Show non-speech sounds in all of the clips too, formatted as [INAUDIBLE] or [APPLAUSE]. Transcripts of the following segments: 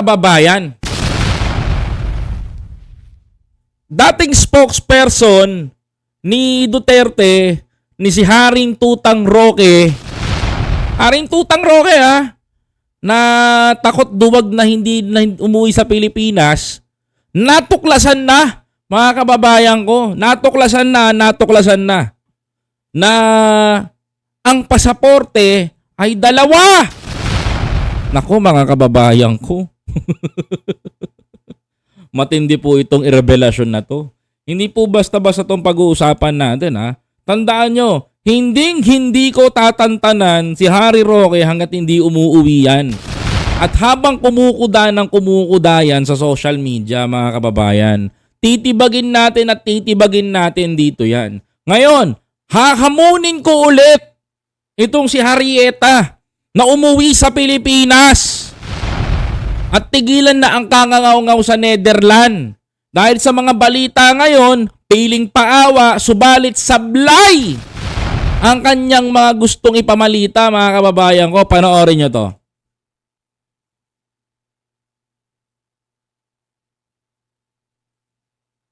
kababayan. Dating spokesperson ni Duterte, ni si Haring Tutang Roque, Haring Tutang Roque ha, na takot duwag na hindi, na umuwi sa Pilipinas, natuklasan na, mga kababayan ko, natuklasan na, natuklasan na, na ang pasaporte ay dalawa. Nako mga kababayan ko. [LAUGHS] Matindi po itong irevelasyon na to. Hindi po basta-basta itong pag-uusapan natin ha. Tandaan nyo, hinding hindi ko tatantanan si Harry Roque hanggat hindi umuuwi yan. At habang kumukuda ng kumukuda yan sa social media mga kababayan, titibagin natin at titibagin natin dito yan. Ngayon, hahamunin ko ulit itong si Harrieta na umuwi sa Pilipinas. At tigilan na ang kangangaw-ngaw sa Netherland. Dahil sa mga balita ngayon, piling paawa, subalit sablay ang kanyang mga gustong ipamalita, mga kababayan ko. Panoorin nyo to.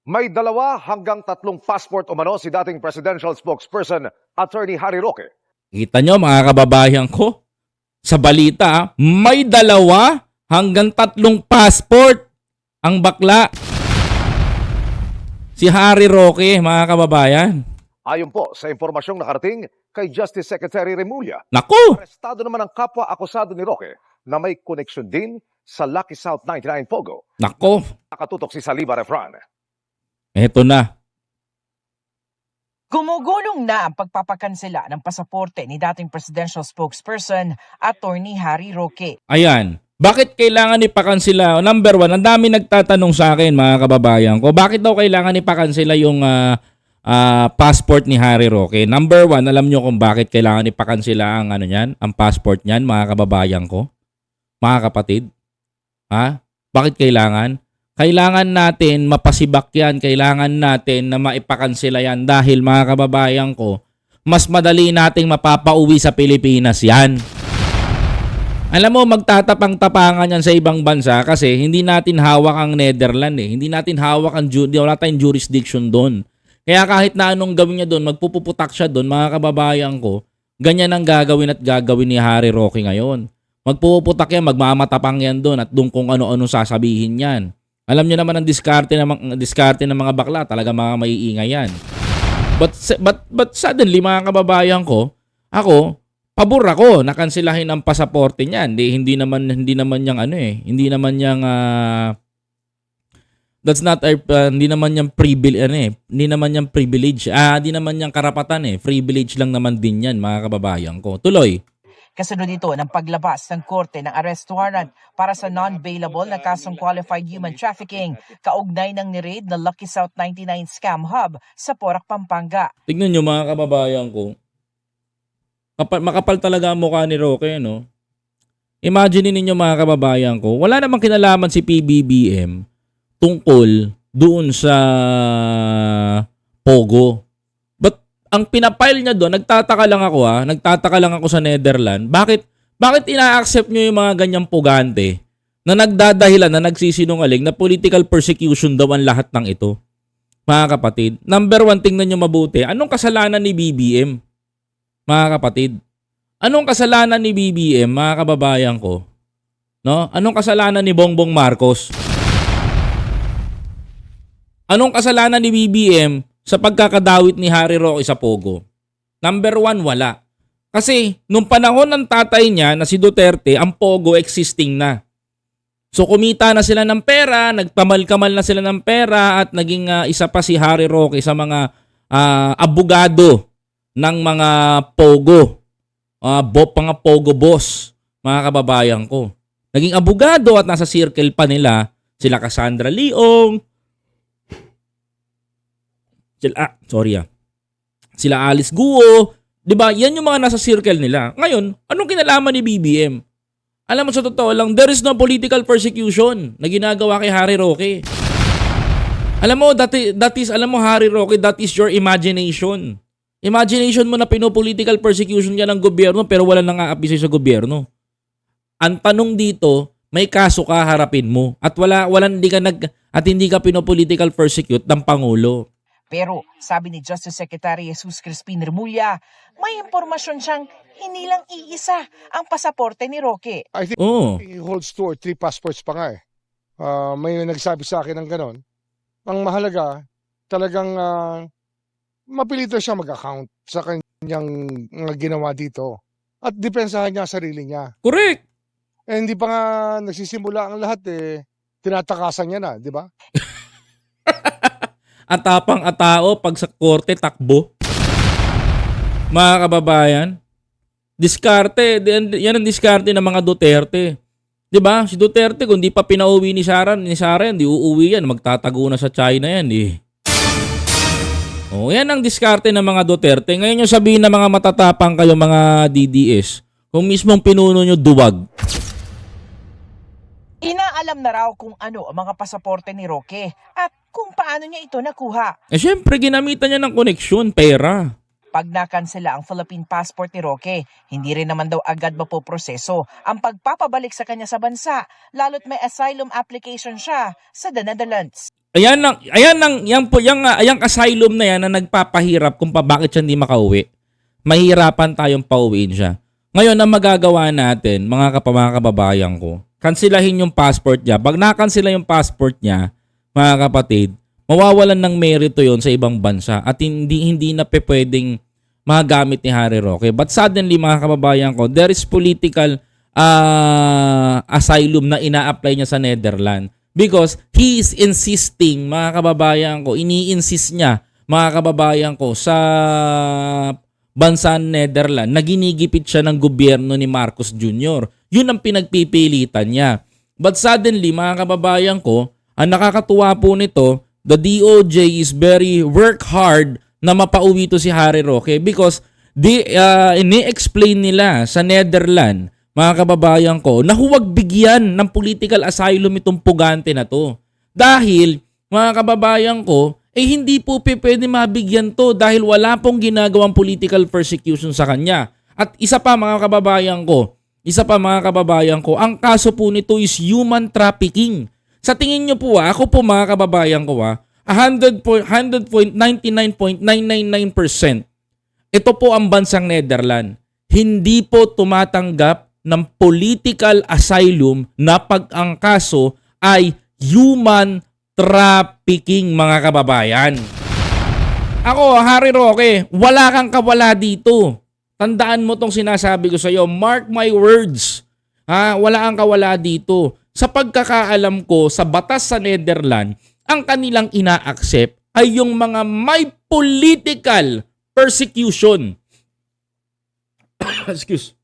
May dalawa hanggang tatlong passport umano si dating presidential spokesperson Attorney Harry Roque. Kita nyo, mga kababayan ko, sa balita, may dalawa hanggang tatlong passport ang bakla. Si Harry Roque, mga kababayan. Ayon po sa impormasyong nakarating kay Justice Secretary Remulla, Naku! arestado naman ang kapwa akusado ni Roque na may koneksyon din sa Lucky South 99 Pogo. Nako! Nakatutok si Saliba Refran. Eto na. Gumugulong na ang pagpapakansela ng pasaporte ni dating presidential spokesperson, Attorney Harry Roque. Ayan. Bakit kailangan ipakansela? Number one, ang dami nagtatanong sa akin mga kababayan ko. Bakit daw kailangan ipakansela yung ah, ah, passport ni Harry Roque? Number one, alam nyo kung bakit kailangan ipakansela ang ano niyan, ang passport niyan mga kababayan ko? Mga kapatid? Ha? Bakit kailangan? Kailangan natin mapasibak yan. Kailangan natin na maipakansela yan dahil mga kababayan ko, mas madali nating mapapauwi sa Pilipinas yan. Alam mo, magtatapang-tapangan yan sa ibang bansa kasi hindi natin hawak ang Netherlands eh. Hindi natin hawak ang, wala tayong jurisdiction doon. Kaya kahit na anong gawin niya doon, magpupuputak siya doon, mga kababayan ko, ganyan ang gagawin at gagawin ni Harry Roque ngayon. Magpuputak yan, magmamatapang yan doon at doon kung ano-ano sasabihin yan. Alam niyo naman ang diskarte ng, diskarte ng mga bakla, talaga mga maiingay yan. But, but, but suddenly, mga kababayan ko, ako, pabor ako na ang pasaporte niya. Hindi hindi naman hindi naman yang ano eh. Hindi naman yang ah, That's not a, uh, hindi naman yung privilege ano eh. Hindi naman yung privilege. Ah, hindi naman yung karapatan eh. Privilege lang naman din 'yan, mga kababayan ko. Tuloy. Kasunod ito ng paglabas ng korte ng arrest warrant para sa non-bailable na kasong qualified human trafficking kaugnay ng nireid na Lucky South 99 Scam Hub sa Porac, Pampanga. Tignan niyo mga kababayan ko. Kapal, makapal talaga ang mukha ni Roque, no? Imagine ninyo mga kababayan ko, wala namang kinalaman si PBBM tungkol doon sa Pogo. But ang pinapile niya doon, nagtataka lang ako ha, nagtataka lang ako sa Netherlands, bakit bakit ina-accept niyo yung mga ganyang pugante na nagdadahilan na nagsisinungaling na political persecution daw ang lahat ng ito? Mga kapatid, number one, tingnan nyo mabuti, anong kasalanan ni BBM? Mga kapatid, anong kasalanan ni BBM, mga kababayan ko? No? Anong kasalanan ni Bongbong Marcos? Anong kasalanan ni BBM sa pagkakadawit ni Harry Roque sa Pogo? Number one, wala. Kasi nung panahon ng tatay niya na si Duterte, ang Pogo existing na. So kumita na sila ng pera, nagpamalkamal na sila ng pera at naging ah, isa pa si Harry Roque sa mga ah, abogado ng mga Pogo. Uh, bo, mga Pogo boss, mga kababayan ko. Naging abogado at nasa circle pa nila sila Cassandra Leong, sila, ah, sorry ah. Sila Alice Guo, 'di ba? Yan yung mga nasa circle nila. Ngayon, anong kinalaman ni BBM? Alam mo sa totoo lang, there is no political persecution na ginagawa kay Harry Roque. Alam mo, that is, that is alam mo Harry Roque, that is your imagination. Imagination mo na pinopolitical persecution niya ng gobyerno pero wala nang aapi sa gobyerno. Ang tanong dito, may kaso ka harapin mo at wala wala hindi ka nag at hindi ka pinopolitical persecute ng pangulo. Pero sabi ni Justice Secretary Jesus Crispin Remulla, may impormasyon siyang hindi lang iisa ang pasaporte ni Roque. I think Oo. he holds two or three passports pa nga eh. Ah, may nagsabi sa akin ng ganon. Ang mahalaga, talagang uh, mapilito siya mag-account sa kanyang mga ginawa dito. At depensahan niya ang sarili niya. Correct. Eh, hindi pa nga nagsisimula ang lahat eh. Tinatakasan niya na, di ba? [LAUGHS] Atapang atao pag sa korte takbo. Mga kababayan, diskarte, yan yan ang diskarte ng mga Duterte. 'Di ba? Si Duterte kung di pa pinauwi ni Sara, ni Sara yan, di uuwi yan, magtatago na sa China yan, eh. Oh, yan ang diskarte ng mga Duterte. Ngayon yung sabihin ng mga matatapang kayo mga DDS, kung mismong pinuno nyo duwag. Inaalam na raw kung ano ang mga pasaporte ni Roque at kung paano niya ito nakuha. Eh syempre, ginamitan niya ng koneksyon, pera. Pag nakansela ang Philippine passport ni Roque, hindi rin naman daw agad mapoproseso ang pagpapabalik sa kanya sa bansa, lalo't may asylum application siya sa the Netherlands. Ayan ang ayan ang yang po yang yang asylum na yan na nagpapahirap kung pa bakit siya hindi makauwi. Mahirapan tayong pauwiin siya. Ngayon ang magagawa natin, mga kapamaka kababayan ko, kansilahin yung passport niya. Pag nakansila yung passport niya, mga kapatid, mawawalan ng merito yon sa ibang bansa at hindi hindi na pwedeng magamit ni Harry Roque. But suddenly mga kababayan ko, there is political uh, asylum na ina-apply niya sa Netherlands because he is insisting, mga kababayan ko, ini-insist niya, mga kababayan ko, sa bansa Netherlands na ginigipit siya ng gobyerno ni Marcos Jr. Yun ang pinagpipilitan niya. But suddenly, mga kababayan ko, ang nakakatuwa po nito, the DOJ is very work hard na mapauwi to si Harry Roque because di uh, ini-explain nila sa Netherlands mga kababayan ko, na huwag bigyan ng political asylum itong pugante na to. Dahil, mga kababayan ko, eh hindi po pwede mabigyan to dahil wala pong ginagawang political persecution sa kanya. At isa pa mga kababayan ko, isa pa mga kababayan ko, ang kaso po nito is human trafficking. Sa tingin nyo po, ah, ako po mga kababayan ko, ah, 100 po- 100.99.999% ito po ang bansang Netherlands. Hindi po tumatanggap ng political asylum na pag ang kaso ay human trafficking mga kababayan. Ako, Harry Roque, wala kang kawala dito. Tandaan mo tong sinasabi ko sa iyo. Mark my words. Ha, wala kang kawala dito. Sa pagkakaalam ko sa batas sa Netherlands, ang kanilang ina-accept ay yung mga may political persecution. [COUGHS] Excuse.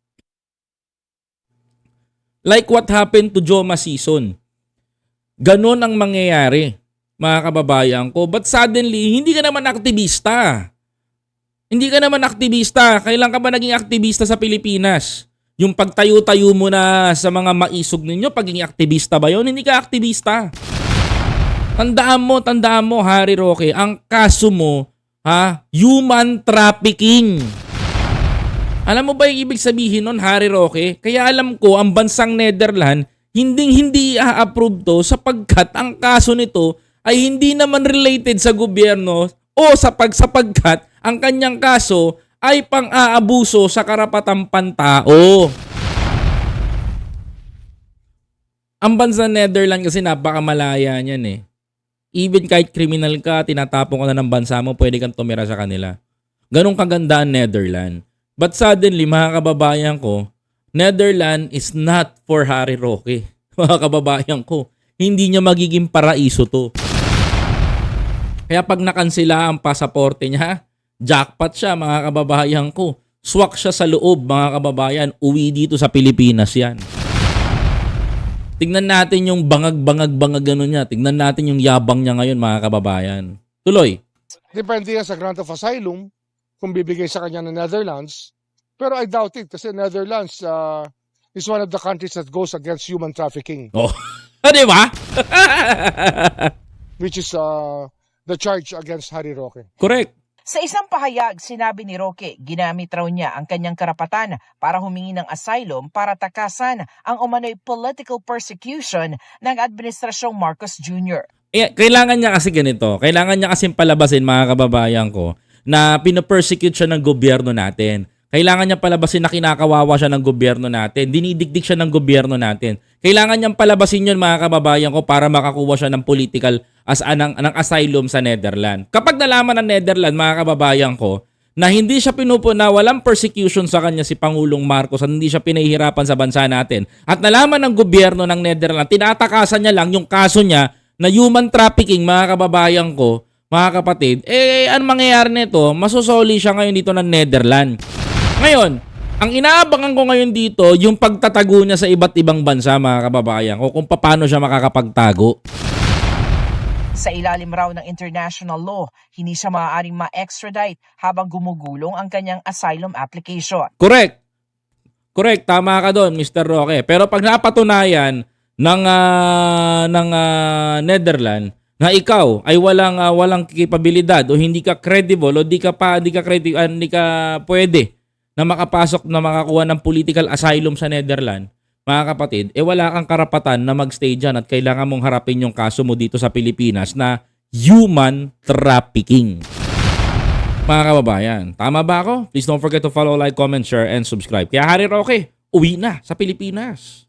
Like what happened to Joma Season. Ganon ang mangyayari, mga kababayan ko. But suddenly, hindi ka naman aktivista. Hindi ka naman aktivista. Kailan ka ba naging aktivista sa Pilipinas? Yung pagtayo-tayo mo na sa mga maisog ninyo, pagiging aktivista ba yun? Hindi ka aktivista. Tandaan mo, tandaan mo, Harry Roque, ang kaso mo, ha, human trafficking. Alam mo ba yung ibig sabihin nun, Harry Roque? Kaya alam ko, ang bansang Netherlands, hindi hindi a-approve to sapagkat ang kaso nito ay hindi naman related sa gobyerno o sa pagsapagkat ang kanyang kaso ay pang-aabuso sa karapatang pantao. Ang bansa Netherlands kasi napakamalaya niyan eh. Even kahit criminal ka, tinatapon ka na ng bansa mo, pwede kang tumira sa kanila. Ganong kaganda ang Netherlands. But suddenly, mga kababayan ko, Netherlands is not for Harry Roque. [LAUGHS] Mga kababayan ko, hindi niya magiging paraiso to. Kaya pag nakansila ang pasaporte niya, jackpot siya mga kababayan ko. Swak siya sa loob mga kababayan, uwi dito sa Pilipinas yan. Tingnan natin yung bangag-bangag-bangag ano niya. Tingnan natin yung yabang niya ngayon mga kababayan. Tuloy. Depende yan sa grant of asylum kung bibigay sa kanya ng Netherlands. Pero I doubt it kasi Netherlands uh, is one of the countries that goes against human trafficking, Oh. [LAUGHS] Di ba? [LAUGHS] which is uh, the charge against Harry Roque. Correct. Sa isang pahayag, sinabi ni Roque, ginamit raw niya ang kanyang karapatan para humingi ng asylum para takasan ang umano'y political persecution ng Administrasyong Marcos Jr. Eh, kailangan niya kasi ganito. Kailangan niya kasi palabasin mga kababayan ko na pinopersecute siya ng gobyerno natin. Kailangan niya palabasin na kinakawawa siya ng gobyerno natin. Dinidigdig siya ng gobyerno natin. Kailangan niyang palabasin yun mga kababayan ko para makakuha siya ng political as anang ng asylum sa Netherlands. Kapag nalaman ng Netherlands mga kababayan ko na hindi siya pinupuna, walang persecution sa kanya si Pangulong Marcos at hindi siya pinahihirapan sa bansa natin. At nalaman ng gobyerno ng Netherlands, tinatakasan niya lang yung kaso niya na human trafficking, mga kababayan ko, mga kapatid, eh, ano mangyayari nito? Masusoli siya ngayon dito ng Netherlands. Ngayon, ang inaabangan ko ngayon dito, yung pagtatago niya sa iba't ibang bansa, mga kababayan ko, kung paano siya makakapagtago. Sa ilalim raw ng international law, hindi siya maaaring ma-extradite habang gumugulong ang kanyang asylum application. Correct. Correct, tama ka doon, Mr. Roque. Pero pag napatunayan ng ah, ng ah, Netherlands na ikaw ay walang ah, walang kapabilidad o hindi ka credible o di ka pa di ka credi- ah, hindi ka pwede na makapasok na makakuha ng political asylum sa Netherlands, mga kapatid, eh wala kang karapatan na magstay dyan at kailangan mong harapin yung kaso mo dito sa Pilipinas na human trafficking. Mga kababayan, tama ba ako? Please don't forget to follow, like, comment, share, and subscribe. Kaya Harry Roque, uwi na sa Pilipinas.